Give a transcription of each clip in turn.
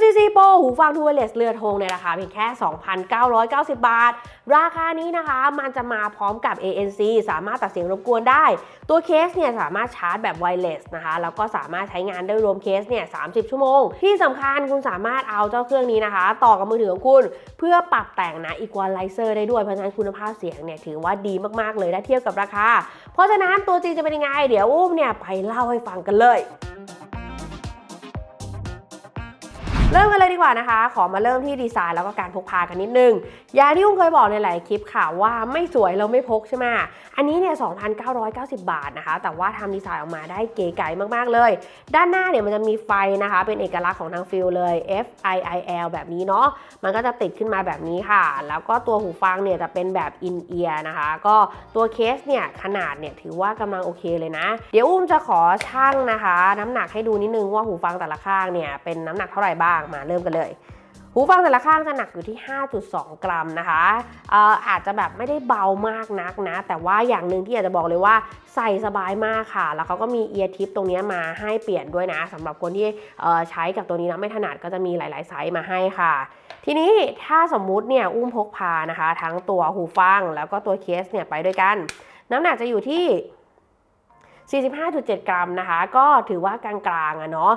QCC Pro หูฟังทูเวเลสเรือธงในราคาเพียงแค่ 2,990 บาท ราคานี้นะคะ มันจะมาพร้อมกับ ANC สามารถตัดเสียงรบกวนได้ ตัวเคสเนี่ยสามารถชาร์จแบบไวเลสนะคะ แล้วก็สามารถใช้งานได้รวมเคสเนี่ย 30 ชั่วโมง ที่สำคัญคุณสามารถเอาเจ้าเครื่องนี้นะคะ ต่อกับมือถือของคุณ เพื่อปรับแต่งนะ Equalizer ได้ด้วยเพราะฉะนั้นคุณภาพเสียงเนี่ยถือว่าดีมากๆเลยถ้าเทียบกับราคา เพราะฉะนั้นตัวจริงจะเป็นยังไง เดี๋ยวอุ้มเนี่ยไปเล่าให้ฟังกันเลย เริ่มกันเลยดีกว่านะคะ ขอมาเริ่มที่ดีไซน์แล้วก็การพกพากันนิดนึงอย่างที่อุ้มเคยบอกในหลายคลิปค่ะว่าไม่สวยเราไม่พกใช่ไหมอันนี้เนี่ย 2,990 บาทนะคะ แต่ว่าทำดีไซน์ออกมาได้เก๋ไก๋มากๆเลย ด้านหน้าเนี่ยมันจะมีไฟนะคะ เป็นเอกลักษณ์ของทางฟิลเลย F I I L แบบนี้เนาะ มันก็จะติดขึ้นมาแบบนี้ค่ะ แล้วก็ตัวหูฟังเนี่ยจะเป็นแบบอินเอียร์นะคะ ก็ตัวเคสเนี่ยขนาดเนี่ยถือว่ากำลังโอเคเลยนะ เดี๋ยวอุ้มจะขอชั่งนะคะ น้ำหนักให้ดูนิดนึงว่าหูฟังแต่ละข้างเนี่ยเป็นน้ำหนักเท่าไหร่บ้างมาเริ่มกันเลย หูฟังแต่ละข้างจะหนักอยู่ที่ 5.2 กรัมนะคะอออาจจะแบบไม่ได้เบามากนักนะ แต่ว่าอย่างหนึ่งที่อยากจะบอกเลยว่าใส่สบายมากค่ะ แล้วเขาก็มีเอียร์ทิปตรงนี้มาให้เปลี่ยนด้วยนะสำหรับคนที่ใช้กับตัวนี้นะไม่ถนัดก็จะมีหลาย ๆ ไซส์มาให้ค่ะทีนี้ถ้าสมมุติเนี่ยอุ้มพกพานะคะ ทั้งตัวหูฟังแล้วก็ตัวเคสเนี่ยไปด้วยกัน น้ำหนักจะอยู่ที่ 45.7 กรัมนะคะ ก็ถือว่ากลางๆอะเนาะ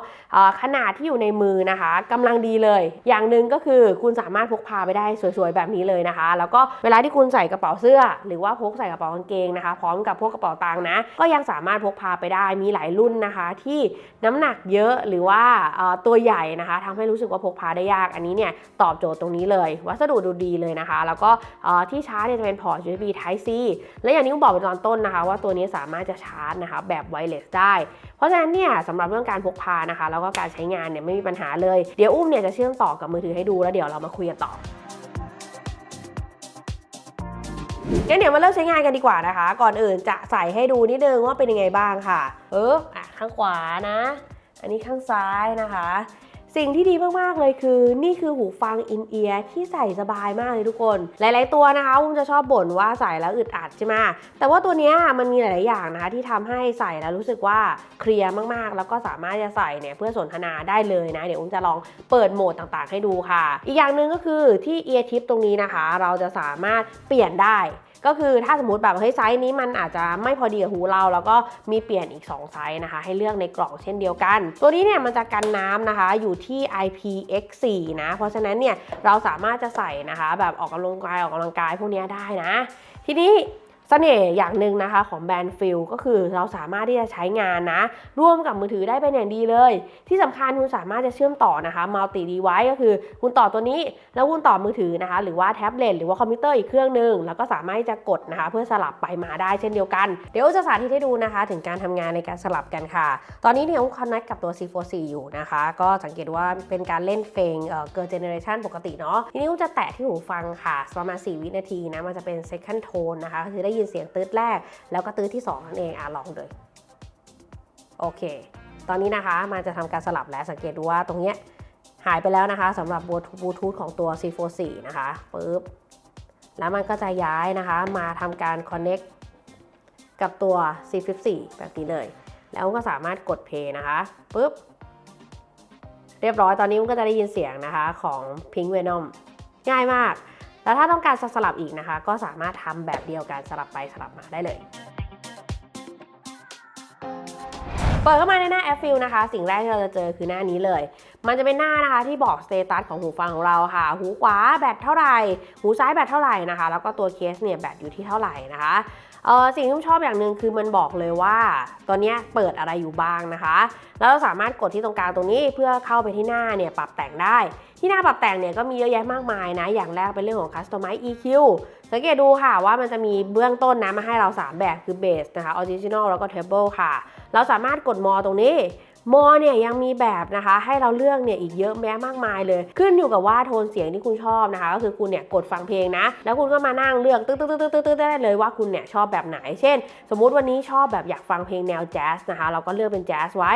ขนาดที่อยู่ในมือนะคะกำลังดีเลย อย่างหนึ่งก็คือคุณสามารถพกพาไปได้สวยๆ แบบนี้เลยนะคะ แล้วก็เวลาที่คุณใส่กระเป๋าเสื้อ หรือว่าพกใส่กระเป๋ากางเกงนะคะ พร้อมกับพวกกระเป๋าตังค์นะ ก็ยังสามารถพกพาไปได้มีหลายรุ่นนะคะ ที่น้ำหนักเยอะหรือว่าตัวใหญ่นะคะทำให้รู้สึกว่าพกพาได้ยากอันนี้เนี่ยตอบโจทย์ตรงนี้เลย วัสดุดูดีเลยนะคะ แล้วก็ที่ชาร์จเนี่ยจะเป็นพอร์ต USB Type C และอย่างที่ผมบอกไปตอนต้นนะคะ ว่าตัวนี้สามารถจะชาร์จนะคะแบบไวเลสได้ เพราะฉะนั้นเนี่ยสำหรับเรื่องการพกพานะคะ แล้วก็การใช้งานเนี่ยไม่มีปัญหาเลย เดี๋ยวอุ้มเนี่ยจะเชื่อมต่อกับมือถือให้ดูแล้วเดี๋ยวเรามาคุยกันต่องั้นเดี๋ยวมาเริ่มใช้งานกันดีกว่านะคะ ก่อนอื่นจะใส่ให้ดูนิดนึงว่าเป็นยังไงบ้างค่ะ เอออะข้างขวานะ อันนี้ข้างซ้ายนะคะ สิ่งที่ดีมากๆเลยคือ นี่คือหูฟังอินเอียร์ที่ใส่สบายมากเลยทุกคน หลาย ๆ ตัวนะคะอุ้มจะชอบบ่นว่าใส่แล้วอึดอัดใช่ไหมแต่ว่าตัวนี้มันมีหลาย ๆ อย่างนะคะที่ทำให้ใส่แล้วรู้สึกว่าเคลียร์มากๆ แล้วก็สามารถจะใส่เนี่ยเพื่อสนทนาได้เลยนะ เดี๋ยวอุ้มจะลองเปิดโหมดต่าง ๆ ให้ดูค่ะ อีกอย่างหนึ่งก็คือที่เอียร์ทิปตรงนี้นะคะ เราจะสามารถเปลี่ยนได้ ก็คือถ้าสมมติแบบเฮ้ยไซส์นี้มันอาจจะไม่พอดีกับหูเรา แล้วก็มีเปลี่ยนอีก 2 ไซส์นะคะ ให้เลือกในกล่องเช่นเดียวกัน ตัวนี้เนี่ยมันจะกันน้ำนะคะอยู่ที่ IPX4 นะ เพราะฉะนั้นเนี่ยเราสามารถจะใส่นะคะ แบบออกกำลังกายออกกำลังกายพวกนี้ได้นะ ทีนี้ เสน่ห์อย่างหนึ่งนะคะของแบรนด์ฟิลก็คือเราสามารถที่จะใช้งานนะ ร่วมกับมือถือได้เป็นอย่างดีเลย ที่สำคัญคุณสามารถจะเชื่อมต่อนะคะมัลติดีไวก็คือคุณต่อตัวนี้ แล้วคุณต่อมือถือนะคะ หรือว่าแท็บเล็ตหรือว่าคอมพิวเตอร์อีกเครื่องหนึ่งแล้วก็สามารถที่จะกดนะคะ เพื่อสลับไปมาได้เช่นเดียวกัน เดี๋ยวจะสาธิตให้ดูนะคะ ถึงการทำงานในการสลับกันค่ะ ตอนนี้เนี่ยผมคอนเนคกับตัว C44 อยู่นะคะ ก็สังเกตว่าเป็นการเล่นเพลงเอ่อเกิร์ลเจเนอเรชันปกติเนาะทีนี้ผมจะแตะที่หูฟังค่ะประมาณ4วินาทีนะมันจะเป็น second tone นะคะคือได้ยินเสียงตืดแรก แล้วก็ตืดที่2นั่นเองอะลองเลยโอเค ตอนนี้นะคะมันจะทำการสลับแล้วสังเกตดูว่าตรงเนี้ยหายไปแล้วนะคะสำหรับบลูทูธของตัว C44 นะคะปึ๊บแล้วมันก็จะย้ายนะคะ มาทำการ connect กับตัว C54 แบบนี้เลย แล้วก็สามารถกด play นะคะปึ๊บเรียบร้อยตอนนี้มันก็จะได้ยินเสียงนะคะของ Pink Venom ง่ายมาก แล้วถ้าต้องการสลับอีกนะคะ ก็สามารถทำแบบเดียวกันสลับไปสลับมาได้เลยเปิดเข้ามาในหน้าแอปฟิลนะคะ สิ่งแรกที่เราจะเจอคือหน้านี้เลย มันจะเป็นหน้านะคะที่บอกสเตตัสของหูฟังของเราค่ะ หูขวาแบตเท่าไหร่ หูซ้ายแบตเท่าไหร่นะคะ แล้วก็ตัวเคสเนี่ยแบตอยู่ที่เท่าไหร่นะคะ เออสิ่งที่ชอบอย่างหนึ่งคือมันบอกเลยว่าตัวเนี้ยเปิดอะไรอยู่บ้างนะคะ แล้วเราสามารถกดที่ตรงกลางตรงนี้เพื่อเข้าไปที่หน้าเนี่ยปรับแต่งได้ ที่หน้าปรับแต่งเนี่ยก็มีเยอะแยะมากมายนะ อย่างแรกเป็นเรื่องของ Customize EQ สังเกตดูค่ะว่ามันจะมีเบื้องต้นนะมาให้เรา 3 แบบคือ Base นะคะ Original แล้วก็ Table ค่ะ เราสามารถกดมอตรงนี้ มอเนี่ยยังมีแบบนะคะ ให้เราเลือกเนี่ยอีกเยอะแยะมากมายเลย ขึ้นอยู่กับว่าโทนเสียงที่คุณชอบนะคะ ก็คือคุณเนี่ยกดฟังเพลงนะ แล้วคุณก็มานั่งเลือกตึ๊ดตึ๊ดตึ๊ดตึ๊ดตึ๊ดได้เลยว่าคุณเนี่ยชอบแบบไหน เช่น สมมุติวันนี้ชอบแบบอยากฟังเพลงแนวแจ๊สนะคะ เราก็เลือกเป็นแจ๊สไว้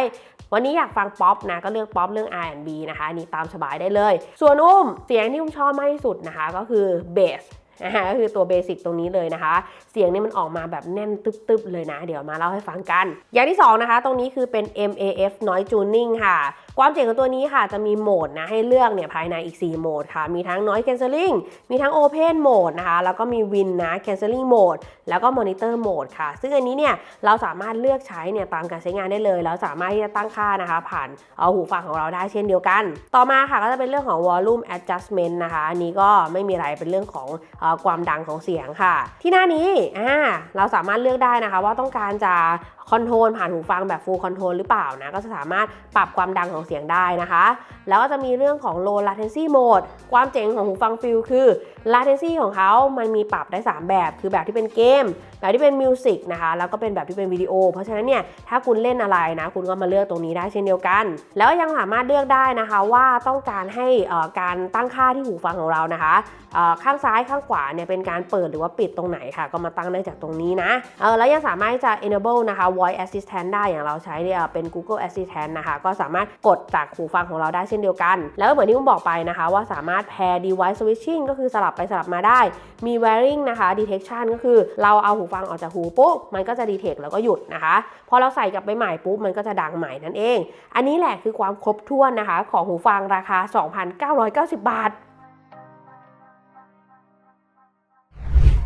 วันนี้อยากฟังป๊อปนะ ก็เลือกป๊อปเรื่อง R&B นะคะนนี้ตามสบายได้เลย ส่วนอุ้มเสียงที่อุ้มชอบมากที่สุดนะคะ ก็คือเบส นะคะก็คือตัวเบสิกตรงนี้เลยนะคะ เสียงนี่มันออกมาแบบแน่นตึ๊บๆเลยนะ เดี๋ยวมาเล่าให้ฟังกัน อย่างที่2นะคะ ตรงนี้คือเป็น MAF Noise Tuning ค่ะ ความเจ๋งของตัวนี้ค่ะจะมีโหมดนะให้เลือกเนี่ยภายในอีก 4 โหมดค่ะ มีทั้ง noise cancelling มีทั้ง open mode นะคะ แล้วก็มี win นะ cancelling mode แล้วก็ monitor mode ค่ะ ซึ่งอันนี้เนี่ยเราสามารถเลือกใช้เนี่ยตามการใช้งานได้เลย แล้วสามารถที่จะตั้งค่านะคะ ผ่านเอาหูฟังของเราได้เช่นเดียวกัน ต่อมาค่ะก็จะเป็นเรื่องของ volume adjustment นะคะ อันนี้ก็ไม่มีอะไรเป็นเรื่องของอความดังของเสียงค่ะ ที่หน้านี้อ่าเราสามารถเลือกได้นะคะ ว่าต้องการจะคอนโทรลผ่านหูฟังแบบ full control หรือเปล่านะก็จะสามารถปรับความดังของเสียงได้นะคะ แล้วก็จะมีเรื่องของ low latency mode ความเจ๋งของหูฟังฟิลคือ latency ของเขามันมีปรับได้ 3 แบบ คือแบบที่เป็นเกม แบบที่เป็นมิวสิกนะคะ แล้วก็เป็นแบบที่เป็นวิดีโอ เพราะฉะนั้นเนี่ย ถ้าคุณเล่นอะไรนะ คุณก็มาเลือกตรงนี้ได้เช่นเดียวกัน แล้วยังสามารถเลือกได้นะคะว่าต้องการให้การตั้งค่าที่หูฟังของเรานะคะข้างซ้ายข้างขวาเนี่ยเป็นการเปิดหรือว่าปิดตรงไหนค่ะ ก็มาตั้งได้จากตรงนี้นะเออแล้วยังสามารถจะ enable นะคะ voice assistant ได้อย่างเราใช้เนี่ยเป็น Google Assistant นะคะ ก็สามารถกดจากหูฟังของเราได้เช่นเดียวกัน แล้วเหมือนที่ผมบอกไปนะคะ ว่าสามารถ pair device switching ก็คือสลับไปสลับมาได้ มี wearing นะคะ detection ก็คือเราเอาหูฟังออกจากหูปุ๊บมันก็จะ detect แล้วก็หยุดนะคะพอเราใส่กลับไปใหม่ปุ๊บมันก็จะดังใหม่นั่นเอง อันนี้แหละคือความครบถ้วนนะคะ ของหูฟังราคา 2,990 บาท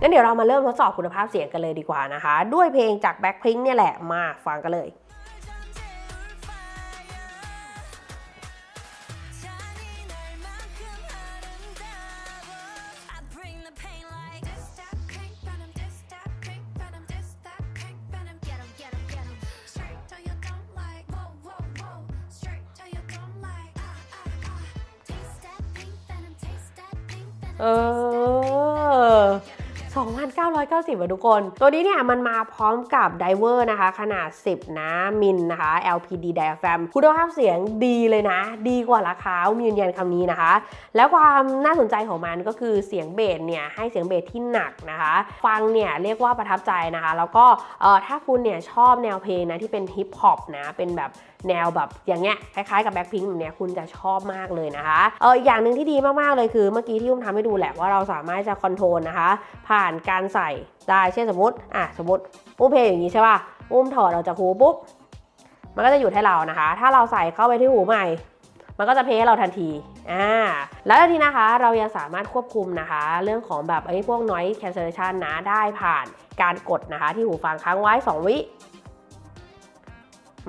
งั้นเดี๋ยวเรามาเริ่มทดสอบคุณภาพเสียงกันเลยดีกว่านะคะ ด้วยเพลงจาก Blackpink เนี่ยแหละมาฟังกันเลย เออ 2,990บาททุกคน ตัวนี้เนี่ยมันมาพร้อมกับไดเวอร์นะคะ ขนาด 10 นะ มิลนะคะ LPD diaphragm คุณภาพเสียงดีเลยนะ ดีกว่าราคามียืนยันคำนี้นะคะ แล้วความน่าสนใจของมันก็คือเสียงเบสเนี่ย ให้เสียงเบสที่หนักนะคะ ฟังเนี่ย เรียกว่าประทับใจนะคะ แล้วก็เออถ้าคุณเนี่ยชอบแนวเพลงนะที่เป็นฮิปฮอปนะเป็นแบบ แนวแบบอย่างเงี้ยคล้ายๆกับแบ็คพิงค์แบบเนี้ยคุณจะชอบมากเลยนะคะเอออย่างหนึ่งที่ดีมากๆเลยคือเมื่อกี้ที่อุ้มทำให้ดูแหละว่าเราสามารถจะคอนโทรลนะคะ ผ่านการใส่ได้เช่นสมมติอะสมมติอุ้มเพลงอย่างนี้ใช่ป่ะอุ้มถอดออกจากหูปุ๊บมันก็จะหยุดให้เรานะคะ ถ้าเราใส่เข้าไปที่หูใหม่ มันก็จะเพลย์ให้เราทันที อ่า แล้วทีนะคะ เรายังสามารถควบคุมนะคะ เรื่องของแบบไอ้พวก noise cancellation นะ ได้ผ่านการกดนะคะ ที่หูฟังค้างไว้ 2 วิ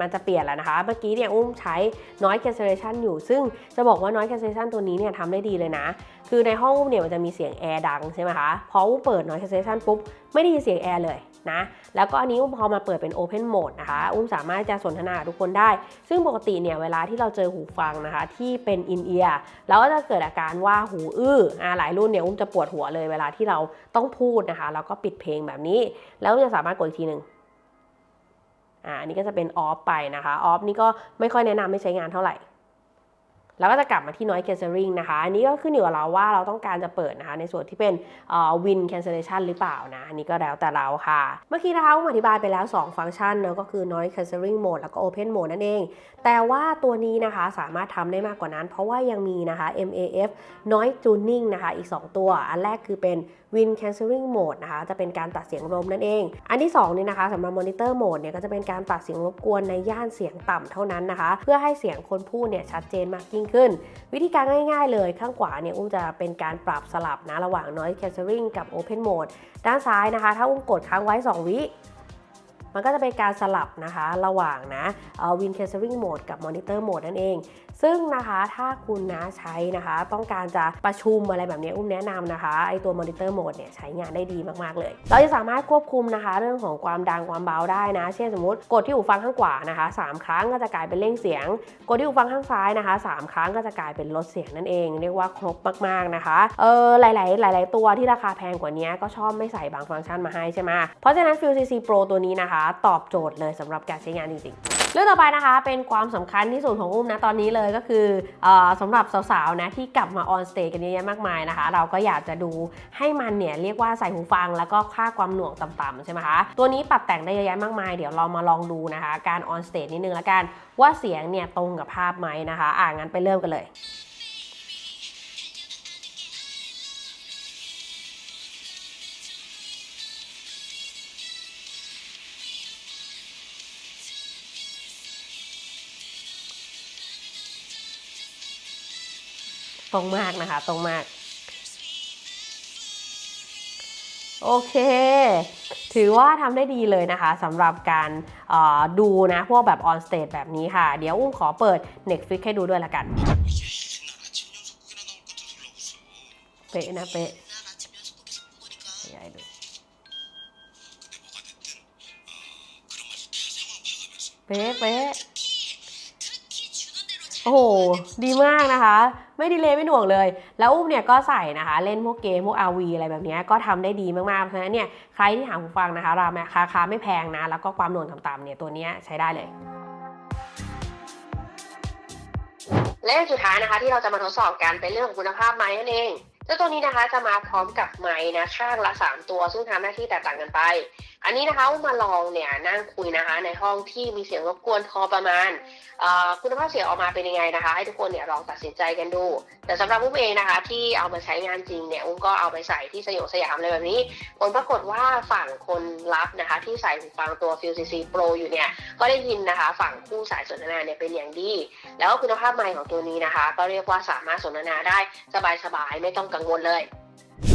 มันจะเปลี่ยนแล้วนะคะ เมื่อกี้เนี่ยอุ้มใช้ noise cancellation อยู่ ซึ่งจะบอกว่า noise cancellation ตัวนี้เนี่ยทำได้ดีเลยนะ คือในห้องอุ้มเนี่ยมันจะมีเสียงแอร์ดังใช่ไหมคะพออุ้มเปิด noise cancellation ปุ๊บ ไม่ได้ยินเสียงแอร์เลยนะ แล้วก็อันนี้อุ้มพอมาเปิดเป็น open mode นะคะ อุ้มสามารถจะสนทนากับทุกคนได้ ซึ่งปกติเนี่ยเวลาที่เราเจอหูฟังนะคะ ที่เป็น in ear เราก็จะเกิดอาการว่าหูอื้ออ่าหลายรุ่นเนี่ยอุ้มจะปวดหัวเลยเวลาที่เราต้องพูดนะคะ แล้วก็ปิดเพลงแบบนี้ แล้วจะสามารถกดอีกทีหนึ่ง อ่าอันนี้ก็จะเป็นออฟไปนะคะออฟนี่ก็ไม่ค่อยแนะนำให้ใช้งานเท่าไหร่ แล้วก็จะกลับมาที่ noise cancelling นะคะ อันนี้ก็ขึ้นอยู่กับเราว่าเราต้องการจะเปิดนะคะ ในส่วนที่เป็น win cancellation หรือเปล่านะ อันนี้ก็แล้วแต่เราค่ะ เมื่อกี้นะคะผมอธิบายไปแล้ว 2 ฟังก์ชันเนอะก็คือ noise cancelling mode แล้วก็ open mode นั่นเอง แต่ว่าตัวนี้นะคะสามารถทำได้มากกว่านั้น เพราะว่ายังมีนะคะ MAF noise tuning นะคะ อีก 2 ตัว อันแรกคือเป็น Win Cancelling Mode นะคะ จะเป็นการตัดเสียงลมนั่นเอง อันที่ 2 นี่นะคะสำหรับ Monitor Mode เนี่ยก็จะเป็นการตัดเสียงรบกวนในย่านเสียงต่ำเท่านั้นนะคะ เพื่อให้เสียงคนพูดเนี่ยชัดเจนมากยิ่งขึ้น วิธีการง่ายๆเลยข้างขวาเนี่ยอุ้มจะเป็นการปรับสลับนะระหว่าง Noise Cancelling กับ Open Mode ด้านซ้ายนะคะ ถ้าอุ้มกดค้างไว้ 2 วิมันก็จะเป็นการสลับนะคะระหว่างนะอ่อ Win Cancelling Mode กับ Monitor Mode นั่นเองซึ่งนะคะถ้าคุณนะใช้นะคะ ต้องการจะประชุมอะไรแบบนี้อุ้มแนะนำนะคะไอตัว Monitor Mode เนี่ยใช้งานได้ดีมากๆเลย เราจะสามารถควบคุมนะคะ เรื่องของความดังความเบาได้นะ เช่นสมมติกดที่หูฟังข้างขวานะคะ 3 ครั้งก็จะกลายเป็นเร่งเสียง กดที่หูฟังข้างซ้ายนะคะ 3 ครั้งก็จะกลายเป็นลดเสียงนั่นเอง เรียกว่าครบมากๆนะคะเออหลายๆ หลาย ๆ ตัวที่ราคาแพงกว่านี้ก็ชอบไม่ใส่บางฟังก์ชันมาให้ใช่ไหมเพราะฉะนั้น Feel CC Pro ตัวนี้นะคะ ตอบโจทย์เลยสำหรับการใช้งานจริงๆ เรื่องต่อไปนะคะเป็นความสำคัญที่สุดของอุ้มนะตอนนี้เลยก็คือออสำหรับสาวๆนะที่กลับมาออนสเตจกันเยอะแยะมากมายนะคะ เราก็อยากจะดูให้มันเนี่ยเรียกว่าใส่หูฟังแล้วก็ค่าความหน่วงต่ำๆใช่ไหมคะตัวนี้ปรับแต่งได้เยอะแยะมากมายเดี๋ยวเรามาลองดูนะคะ การออนสเตจนิดนึงละกันว่าเสียงเนี่ยตรงกับภาพไหมนะคะ อ่างั้นไปเริ่มกันเลย ตรงมากนะคะ ตรงมาก โอเค ถือว่าทำได้ดีเลยนะคะสำหรับการดูนะ พวกแบบออนสเตจแบบนี้ค่ะ เดี๋ยวอุ้งขอเปิด Netflix ให้ดูด้วยละกันเป๊ะนะเป๊ะเป๊ะ โอ้โห ดีมากนะคะ ไม่ดีเลยไม่หน่วงเลย แล้วอุ้มเนี่ยก็ใส่นะคะ เล่นพวกเกมพวกอวีอะไรแบบนี้ก็ทำได้ดีมากๆ เพราะฉะนั้นเนี่ยใครที่หาหูฟังนะคะราคาไม่แพงนะ แล้วก็ความหน่วงต่ำๆเนี่ยตัวนี้ใช้ได้เลยและสุดท้ายนะคะที่เราจะมาทดสอบกันเป็นเรื่องของคุณภาพไม้นั่นเองเจ้าตัวนี้นะคะจะมาพร้อมกับไม้นะข้างละ 3 ตัวซึ่งทำหน้าที่แตกต่างกันไป อันนี้นะคะมาลองเนี่ยนั่งคุยนะคะ ในห้องที่มีเสียงรบกวนพอประมาณคุณภาพเสียงออกมาเป็นยังไงนะคะ ให้ทุกคนเนี่ยลองตัดสินใจกันดู แต่สำหรับอุ้มเองนะคะ ที่เอามาใช้งานจริงเนี่ยอุ้มก็เอาไปใส่ที่สยองสยามเลยแบบนี้ ผลปรากฏว่าฝั่งคนรับนะคะ ที่ใส่หูฟังตัว f u c c Pro อยู่เนี่ยก็ได้ยินนะคะ ฝั่งผู้สายสนทนาเนี่ยเป็นอย่างดี แล้วก็คุณภาพไมค์ของตัวนี้นะคะ ก็เรียกว่าสามารถสนทนาได้สบายๆไม่ต้องกังวลเลย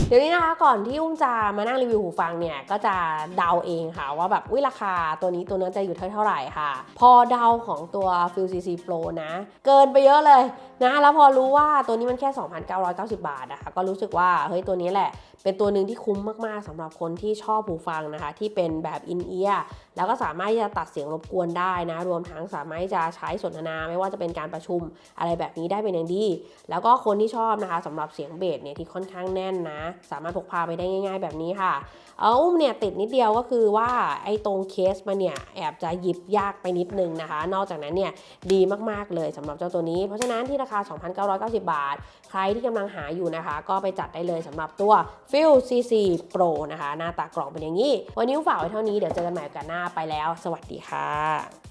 เดี๋ยวนี้นะคะก่อนที่อุ้มจะมานั่งรีวิวหูฟังเนี่ยก็จะเดาเองค่ะว่าแบบวิราคาตัวนี้ตัวนั้นจะอยู่เท่าไหร่ค่ะ พอเดาของตัว f u c c Pro นะ เกินไปเยอะเลยนะแล้วพอรู้ว่าตัวนี้มันแค่ 2,990 บาทนะคะก็รู้สึกว่าเฮ้ยตัวนี้แหละ เป็นตัวหนึ่งที่คุ้มมากๆสำหรับคนที่ชอบหูฟังนะคะ ที่เป็นแบบอินเอียร์แล้วก็สามารถที่จะตัดเสียงรบกวนได้นะ รวมทั้งสามารถที่จะใช้สนทนาไม่ว่าจะเป็นการประชุมอะไรแบบนี้ได้เป็นอย่างดี แล้วก็คนที่ชอบนะคะสำหรับเสียงเบสเนี่ยที่ค่อนข้างแน่นนะสามารถพกพาไปได้ง่าย ๆ แบบนี้ค่ะ เอาอุ้มเนี่ยติดนิดเดียวก็คือว่าไอ้ตรงเคสมันเนี่ยแอบจะหยิบยากไปนิดนึงนะคะ นอกจากนั้นเนี่ยดีมากๆเลยสำหรับเจ้าตัวนี้ เพราะฉะนั้นที่ราคา 2,990 บาท ใครที่กำลังหาอยู่นะคะ ก็ไปจัดได้เลยสำหรับตัว f i l CC Pro นะคะ หน้าตากล่องเป็นอย่างนี้ วันนี้ฝากไว้เท่านี้เดี๋ยวเจอกันใหม่กาสหน้าไปแล้ว สวัสดีค่ะ